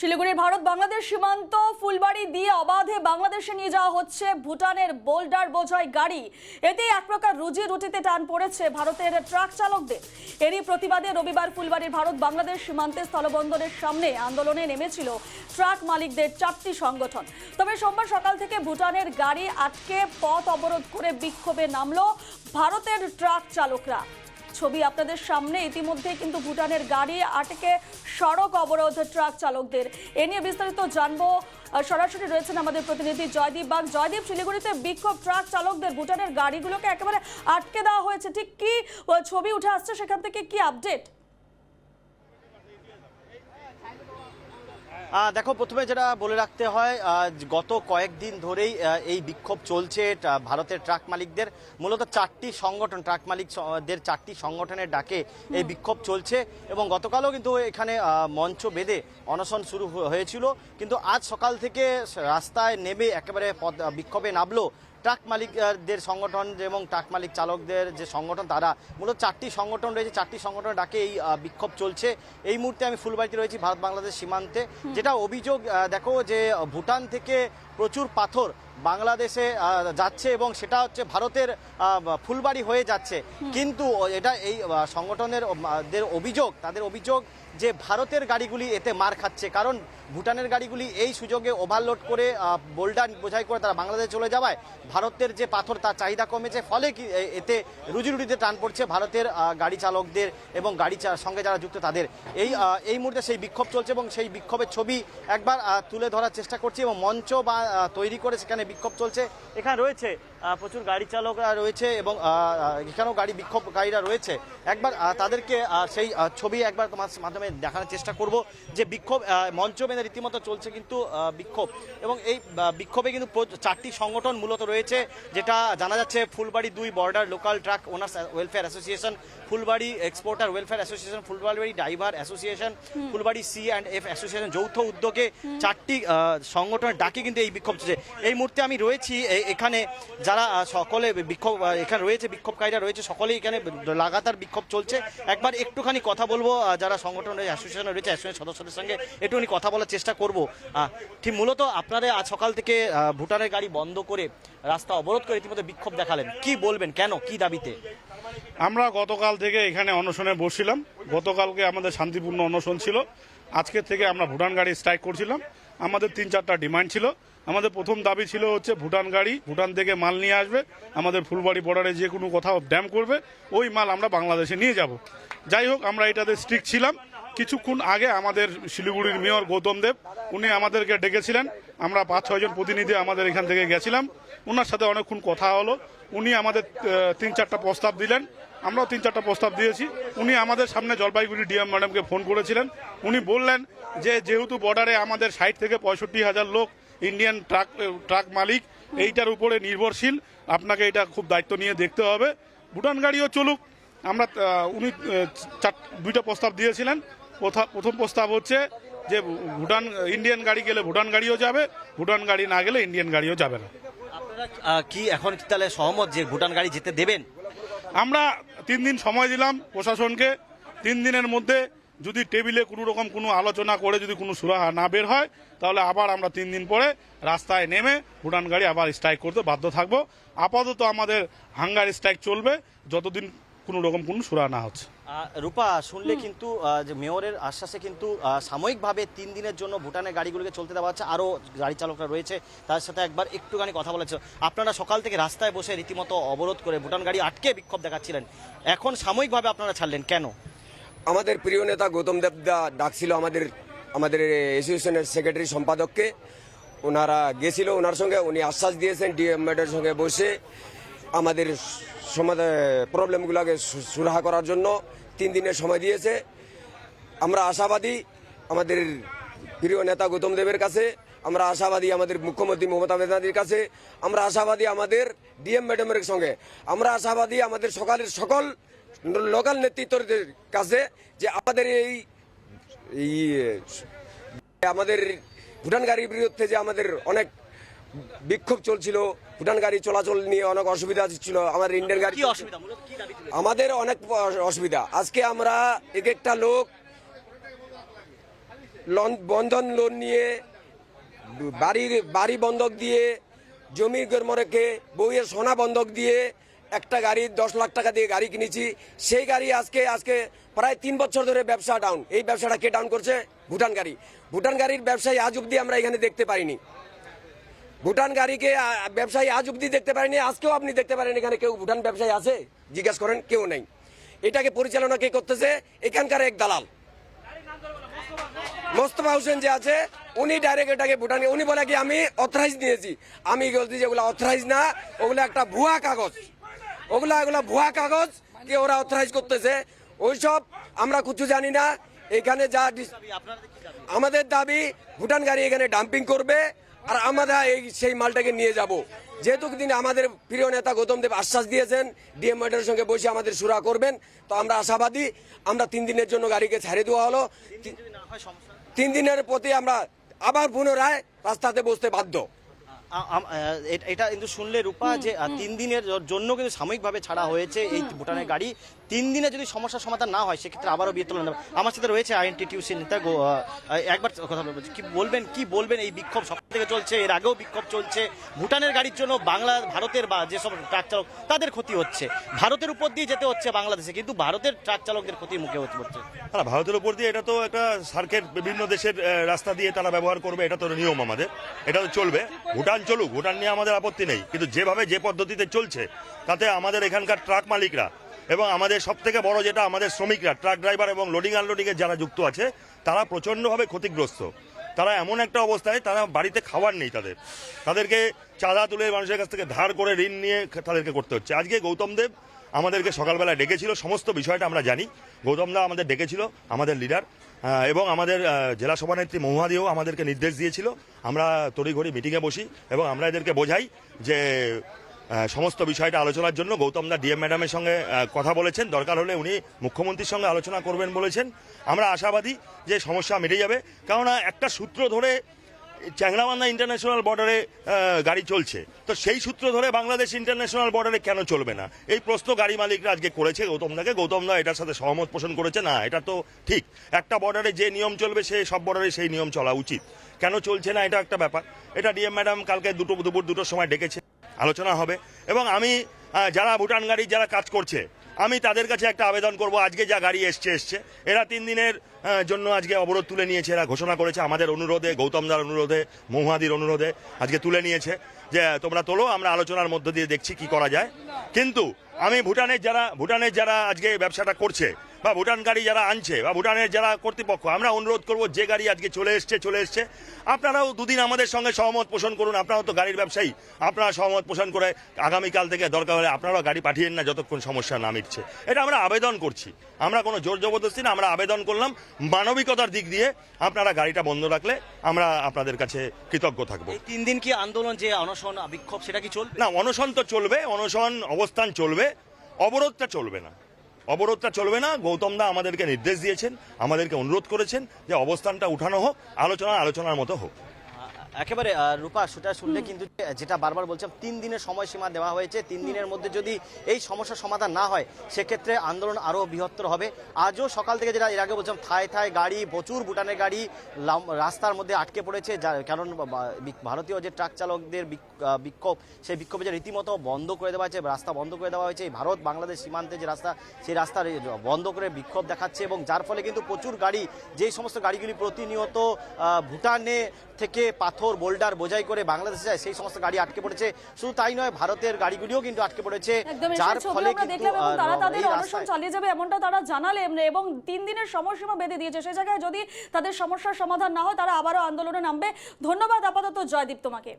শিলিগুড়ির ভারত বাংলাদেশ সীমান্ত ফুলবাড়ি দিয়ে অবাধে বাংলাদেশে নিয়ে যাওয়া হচ্ছে ভুটানের বোল্ডার বোঝাই গাড়ি। এতে এক প্রকার রুজি রুটিতে টান পড়েছে ভারতের ট্রাক চালকদের। এরই প্রতিবাদে রবিবার ফুলবাড়ির ভারত বাংলাদেশ সীমান্তে স্থলবন্দরের সামনে আন্দোলনে নেমেছিল ট্রাক মালিকদের চারটি সংগঠন। তবে সোমবার সকাল থেকে ভুটানের গাড়ি আটকে পথ অবরোধ করে বিক্ষোভে নামল ভারতের ট্রাক চালকরা। ছবি আপনাদের সামনে। ইতিমধ্যে কিন্তু ভুটানের গাড়ি আটকে সড়ক অবরোধ ট্রাক চালকদের। এ নিয়ে বিস্তারিত জানব। সরাসরি রয়েছেন আমাদের প্রতিনিধি জয়দীপ বাগ। জয়দীপ, শিলিগুড়িতে বিক্ষোভ ট্রাক চালকদের ভুটানের গাড়িগুলোকে একেবারে আটকে দেওয়া হয়েছে। ঠিক কি ছবি উঠে আসছে সেখান থেকে কি আপডেট দেখো প্রথমে যেটা বলে রাখতে হয় গত কয়েকদিন ধরেই এই বিক্ষোভ চলছে। ভারতের ট্রাক মালিকদের মূলত চারটি সংগঠন ট্রাক মালিকদের চারটি সংগঠনের ডাকে এই বিক্ষোভ চলছে এবং গতকালও কিন্তু এখানে মঞ্চ বেঁধে অনশন শুরু হয়েছিল। কিন্তু আজ সকাল থেকে রাস্তায় নেমে একেবারে বিক্ষোভে নামলো ট্রাক মালিকদের সংগঠন এবং ট্রাক মালিক চালকদের যে সংগঠন তারা মূলত চারটি সংগঠন রয়েছে। চারটি সংগঠনের ডাকে এই বিক্ষোভ চলছে। এই মুহূর্তে আমি ফুলবাড়িতে রয়েছি ভারত বাংলাদেশ সীমান্তে যেটা অভিযোগ দেখো যে ভুটান থেকে প্রচুর পাথর বাংলাদেশে যাচ্ছে এবং সেটা হচ্ছে ভারতের ফুলবাড়ি হয়ে যাচ্ছে। কিন্তু এটা এই সংগঠনের দের অভিযোগ তাদের অভিযোগ যে ভারতের গাড়িগুলি এতে মার খাচ্ছে। কারণ ভুটানের গাড়িগুলি এই সুযোগে ওভারলোড করে বোল্ডার বোঝাই করে তারা বাংলাদেশে চলে যাওয়ায় ভারতের যে পাথর তার চাহিদা কমেছে ফলে কি এতে রুজি রুটিতে টান পড়ছে ভারতের গাড়ি চালকদের এবং গাড়ি সঙ্গে যারা যুক্ত তাদের। এই এই মুহূর্তে সেই বিক্ষোভ চলছে এবং সেই বিক্ষোভের ছবি একবার তুলে ধরার চেষ্টা করছি এবং মঞ্চ বা তৈরি করে সেখানে বিক্ষোভ চলছে। এখানে রয়েছে প্রচুর গাড়ি চালকরা রয়েছে এবং এখানেও গাড়ি বিক্ষোভকারীরা রয়েছে। একবার তাদেরকে সেই ছবি একবার তোমার মাধ্যমে দেখানোর চেষ্টা করব যে বিক্ষোভ মঞ্চ বেঁধে রীতিমতো চলছে কিন্তু বিক্ষোভ। এবং এই বিক্ষোভে কিন্তু চারটি সংগঠন মূলত রয়েছে যেটা জানা যাচ্ছে ফুলবাড়ি দুই border local truck owners welfare association Phulbari exporter welfare association Phulbari driver association Phulbari C and F association যৌথ উদ্যোগে চারটি সংগঠনের ডাকে কিন্তু এই বিক্ষোভ চলছে। এই মুহূর্তে আমি রয়েছি এখানে যারা সকলে বিক্ষোভ এখানে রয়েছে, বিক্ষোভকারীরা রয়েছে, সকলেই এখানে লাগাতার বিক্ষোভ চলছে। একবার একটুখানি কথা বলব যারা সংগঠন রয়েছে অ্যাসোসিয়েশন রয়েছে অ্যাসোসিয়েশন সদস্যদের সঙ্গে একটুখানি কথা বলার চেষ্টা করব। ঠিক মূলত আপনারা আজ সকাল থেকে ভুটানের গাড়ি বন্ধ করে রাস্তা অবরোধ করে ইতিমধ্যে বিক্ষোভ দেখালেন। কি বলবেন, কেন, কি দাবিতে? আমরা গতকাল থেকে এখানে অনশনে বসছিলাম। গতকালকে আমাদের শান্তিপূর্ণ অনশন ছিল। আজকের থেকে আমরা ভুটান গাড়ি স্ট্রাইক করছিলাম। আমাদের তিন চারটা ডিমান্ড ছিল। আমাদের প্রথম দাবি ছিল হচ্ছে ভুটান গাড়ি, ভুটান থেকে মাল নিয়ে আসবে, আমাদের ফুলবাড়ি বর্ডারে যে কোনো কোথাও ড্যাম করবে, ওই মাল আমরা বাংলাদেশে নিয়ে যাব। যাই হোক, আমরা এটাতে স্ট্রিক ছিলাম। কিছুক্ষণ আগে আমাদের শিলিগুড়ির মেয়র গৌতম দেব, উনি আমাদেরকে ডেকেছিলেন। আমরা পাঁচ ছয়জন প্রতিনিধি আমাদের এখান থেকে গেছিলাম। ওনার সাথে অনেকক্ষণ কথা হলো। উনি আমাদের তিন, চারটা প্রস্তাব দিলেন। আমরাও তিন, চারটা প্রস্তাব দিয়েছি। উনি আমাদের সামনে জলপাইগুড়ি ডিএম ম্যাডামকে ফোন করেছিলেন। উনি বললেন যে, যেহেতু বর্ডারে আমাদের ষাট থেকে পঁয়ষট্টি হাজার লোক ইন্ডিয়ান ট্রাক ট্রাক মালিক এইটার উপরে নির্ভরশীল। আপনাকে এটা খুব দায়িত্ব নিয়ে দেখতে হবে। ভুটান গাড়িও চলুক। আমরা উনি চার দুইটা প্রস্তাব দিয়েছিলেন। প্রথা- প্রথম প্রস্তাব হচ্ছে যে ভুটান ইন্ডিয়ান গাড়ি গেলে ভুটান গাড়িও যাবে ভুটান গাড়ি না গেলে ইন্ডিয়ান গাড়িও যাবে না। আপনারা কি এখন তাহলে সহমত যে ভুটান গাড়ি যেতে দেবেন? আমরা তিন দিন সময় দিলাম প্রশাসনকে। তিন দিনের মধ্যে যদি টেবিলে কোনো রকম কোনো আলোচনা করে যদি কোনো সুরাহা না বের হয় তাহলে আবার আমরা তিন দিন পরে রাস্তায় নেমে ভুটান গাড়ি আবার স্ট্রাইক করতে বাধ্য থাকব। আপাতত আমাদের হাঙ্গার স্ট্রাইক চলবে যতদিন কোনো রকম কোনো সুরাহা না হচ্ছে। রূপা শুনলে কিন্তু যে মেয়রের আশ্বাসে কিন্তু সাময়িকভাবে তিন দিনের জন্য ভুটানের গাড়িগুলোকে চলতে দেওয়া হচ্ছে। আরও গাড়ি চালকরা রয়েছে তার সাথে একবার একটুখানি কথা বলেছে। আপনারা সকাল থেকে রাস্তায় বসে রীতিমতো অবরোধ করে ভুটান গাড়ি আটকে বিক্ষোভ দেখাচ্ছিলেন। এখন সাময়িকভাবে আপনারা ছাড়লেন কেন? আমাদের প্রিয় নেতা গৌতম দেবদা ডাকছিল আমাদের আমাদের অ্যাসোসিয়েশনের সেক্রেটারি সম্পাদককে। ওনারা গেছিল, ওনার সঙ্গে উনি আশ্বাস দিয়েছেন ডিএম ম্যাডের সঙ্গে বসে আমাদের সমাধান প্রবলেমগুলোকে সুরাহা করার জন্য তিন দিনের সময় দিয়েছে। আমরা আশাবাদী আমাদের প্রিয় নেতা গৌতম দেবের কাছে, আমরা আশাবাদী আমাদের মুখ্যমন্ত্রী মমতা ব্যানার্জির কাছে, আমরা আশাবাদী আমাদের ডিএম ম্যাডামের সঙ্গে, আমরা আশাবাদী আমাদের সকালের সকল লোকাল নেতৃত্বদের কাছে যে আমাদের এই আমাদের ভুটান গাড়ির বিরুদ্ধে যে আমাদের অনেক বিক্ষোভ চলছিল ভুটান গাড়ি চলাচল নিয়ে অনেক অসুবিধা ছিল আমাদের ইন্ডিয়ান গাড়ি? আমাদের অনেক অসুবিধা আজকে আমরা এক একটা লোক বন্ধন লোন নিয়ে বাড়ির বাড়ি বন্ধক দিয়ে জমি গর্ম রেখে বউয়ের সোনা বন্ধক দিয়ে একটা গাড়ি, দশ লাখ টাকা দিয়ে গাড়ি কিনেছি। সেই গাড়ি আজকে আজকে প্রায় তিন বছর ধরে ব্যবসা ডাউন এই ব্যবসাটা কে ডাউন করছে? ভুটান গাড়ি। ভুটান গাড়ির ব্যবসায়ী আজ অব্দি আমরা এখানে দেখতে পারিনি। ভুটান গাড়িকে ব্যবসায়ী আজ অব্দি দেখতে পারেনি। আজকেও আপনি দেখতে পারেন এখানে কেউ ভুটান ব্যবসায়ী আছে? জিজ্ঞাসা করেন, কেউ নেই। এটাকে পরিচালনা কে করতেছে? এখানকার এক দালাল। মোস্তফা হোসেন যে আছে, উনি ডাইরেক্ট এটাকে ভুটান উনি বলে কি, আমি অথরাইজ নিয়েছি। আমি বলছি যে ওগুলো অথরাইজ না, ওগুলো একটা ভুয়া কাগজ। ওগুলা এগুলো ভুয়া কাগজ কি ওরা অথরাইজ করতেছে, ওইসব আমরা কিছু জানি না। এখানে যা আমাদের দাবি, ভুটান গাড়ি এখানে ডাম্পিং করবে, আর আমরা এই সেই মালটাকে নিয়ে যাব। যেহেতু তিনি আমাদের প্রিয় নেতা গৌতম দেব আশ্বাস দিয়েছেন, ডিএম এর সঙ্গে বসে আমাদের সুরা করবেন, তো আমরা আশাবাদী আমরা তিন দিনের জন্য গাড়িকে ছেড়ে দেওয়া হলো। তিন দিনের প্রতি আমরা আবার পুনরায় রাস্তাতে বসতে বাধ্য। এটা কিন্তু শুনলে রূপা যে তিন দিনের জন্য কিন্তু সাময়িকভাবে ছাড়া হয়েছে এই ভুটানের গাড়ি। তিন দিনে যদি সমস্যার সমাধান না হয় সেক্ষেত্রে আবারও বিয়ে তোলা হবে। আমার সাথে রয়েছে আইএনটিটিউসি নেতা একবার কথা বলব কি বলবেন কি বলবেন এই বিক্ষোভ সকাল থেকে চলছে? এর আগেও বিক্ষোভ চলছে। ভুটানের গাড়ির জন্য বাংলা ভারতের বা যেসব ট্রাক চালক তাদের ক্ষতি হচ্ছে। ভারতের উপর দিয়ে যেতে হচ্ছে বাংলাদেশে কিন্তু ভারতের ট্রাক চালকদের ক্ষতির মুখে হচ্ছে পড়ছে না ভারতের উপর দিয়ে এটা তো একটা সার্কের বিভিন্ন দেশের রাস্তা দিয়ে তারা ব্যবহার করবে এটা তো নিয়ম আমাদের। এটা তো চলবে। ভুটান চলুক ভুটান নিয়ে আমাদের আপত্তি নেই। কিন্তু যেভাবে যে পদ্ধতিতে চলছে, তাতে আমাদের এখানকার ট্রাক মালিকরা এবং আমাদের সব থেকে বড় যেটা আমাদের শ্রমিকরা, ট্রাক ড্রাইভার এবং লোডিং আনলোডিং এর যারা যুক্ত আছে, তারা প্রচন্ডভাবে ক্ষতিগ্রস্ত। তারা এমন একটা অবস্থায়, তারা বাড়িতে খাবার নেই তাদের। তাদেরকে চাঁদা তুলে মানুষের কাছ থেকে ধার করে ঋণ নিয়ে তাদেরকে করতে হচ্ছে। আজকে গৌতম দেব আমাদেরকে সকালবেলা ডেকেছিল, সমস্ত বিষয়টা আমরা জানি। গৌতম দা আমাদের ডেকেছিল, আমাদের লিডার। এবং আমাদের জেলা সভানেত্রী মহুয়াদিও আমাদেরকে নির্দেশ দিয়েছিল, আমরা তড়িঘড়ি মিটিংয়ে বসি এবং আমরা এদেরকে বোঝাই যে সমস্ত বিষয়টা আলোচনার জন্য গৌতম দা ডিএম ম্যাডামের সঙ্গে কথা বলেছেন। দরকার হলে উনি মুখ্যমন্ত্রীর সঙ্গে আলোচনা করবেন বলেছেন। আমরা আশাবাদী যে সমস্যা মিটে যাবে। কেননা একটা সূত্র ধরে চ্যাংরাবান্ধা ইন্টারন্যাশনাল বর্ডারে গাড়ি চলছে। তো সেই সূত্র ধরে বাংলাদেশ ইন্টারন্যাশনাল বর্ডারে কেন চলবে না? এই প্রশ্ন গাড়ি মালিকরা আজকে করেছে। গৌতম দাকে, গৌতম দা এটার সাথে সহমত পোষণ করেছে। না, এটা তো ঠিক। একটা বর্ডারে যে নিয়ম চলবে, সে সব বর্ডারে সেই নিয়ম চলা উচিত। কেন চলছে না, এটা একটা ব্যাপার। এটা ডিএম ম্যাডাম কালকে দুটো, দুপুর দুটোর সময় ডেকেছে। আলোচনা হবে। এবং আমি যারা ভুটান গাড়ি, যারা কাজ করছে আমি তাদের কাছে একটা আবেদন করব। আজকে যা গাড়ি এসছে এসছে। এরা তিন দিনের জন্য আজকে অবরোধ তুলে নিয়েছে। এরা ঘোষণা করেছে আমাদের অনুরোধে গৌতমদার অনুরোধে, মহুয়াদির অনুরোধে আজকে তুলে নিয়েছে যে, তোমরা তোলো, আমরা আলোচনার মধ্য দিয়ে দেখছি কি করা যায়। কিন্তু আমি ভুটানের যারা ভুটানের যারা আজকে ব্যবসাটা করছে বা ভুটান গাড়ি যারা আনছে বা ভুটানের যারা কর্তৃপক্ষ আমরা অনুরোধ করব যে গাড়ি আজকে চলে এসছে চলে এসছে। আপনারাও দুদিন আমাদের সঙ্গে সহমত পোষণ করুন। আপনারাও তো গাড়ির ব্যবসায়ী আপনারা সহমত পোষণ করে আগামীকাল থেকে দরকার হলে আপনারাও গাড়ি পাঠিয়েন না যতক্ষণ সমস্যা না মিটছে। এটা আমরা আবেদন করছি। আমরা কোনো জোর জবরদস্তি না আমরা আবেদন করলাম মানবিকতার দিক দিয়ে আপনারা গাড়িটা বন্ধ রাখলে আমরা আপনাদের কাছে কৃতজ্ঞ থাকব। তিন দিন কি আন্দোলন যে অনশন বিক্ষোভ সেটা কি চলবে? না অনশন তো চলবে অনশন অবস্থান চলবে অবরোধটা চলবে না। অবরোধটা চলবে না। গৌতম দা আমাদেরকে নির্দেশ দিয়েছেন, আমাদেরকে অনুরোধ করেছেন যে অবস্থানটা উঠানো হোক, আলোচনা আলোচনার মতো হোক। একেবারে রূপা সেটা শুনলে কিন্তু যেটা বারবার বলছিলাম তিন দিনের সময়সীমা দেওয়া হয়েছে তিন দিনের মধ্যে যদি এই সমস্যার সমাধান না হয় সেক্ষেত্রে আন্দোলন আরও বৃহত্তর হবে। আজও সকাল থেকে যেটা এর আগে বলছিলাম থায় থায় গাড়ি প্রচুর ভুটানের গাড়ি রাস্তার মধ্যে আটকে পড়েছে যা- কারণ ভারতীয় যে ট্রাক চালকদের বিক্ষোভ সেই বিক্ষোভে যে রীতিমতো বন্ধ করে দেওয়া হয়েছে রাস্তা বন্ধ করে দেওয়া হয়েছে ভারত বাংলাদেশ সীমান্তে যে রাস্তা সেই রাস্তা বন্ধ করে বিক্ষোভ দেখাচ্ছে এবং যার ফলে কিন্তু প্রচুর গাড়ি যেই সমস্ত গাড়িগুলি প্রতিনিয়ত ভুটানে থেকে পাথর বোল্ডার বোঝাই করে বাংলাদেশে যায় সেই সমস্ত গাড়ি আটকে পড়েছে। শুধু তাই নয় ভারতের গাড়িগুলিও কিন্তু আটকে পড়েছে। যার ফলে তারা তাদের অনশন চালিয়ে যাবে এমনটা তারা জানালেন এবং তিন দিনের সময়সীমা বেঁধে দিয়েছে। সেই জায়গায় যদি তাদের সমস্যার সমাধান না হয় তারা আবারও আন্দোলনে নামবে। ধন্যবাদ আপাতত জয়দীপ তোমাকে।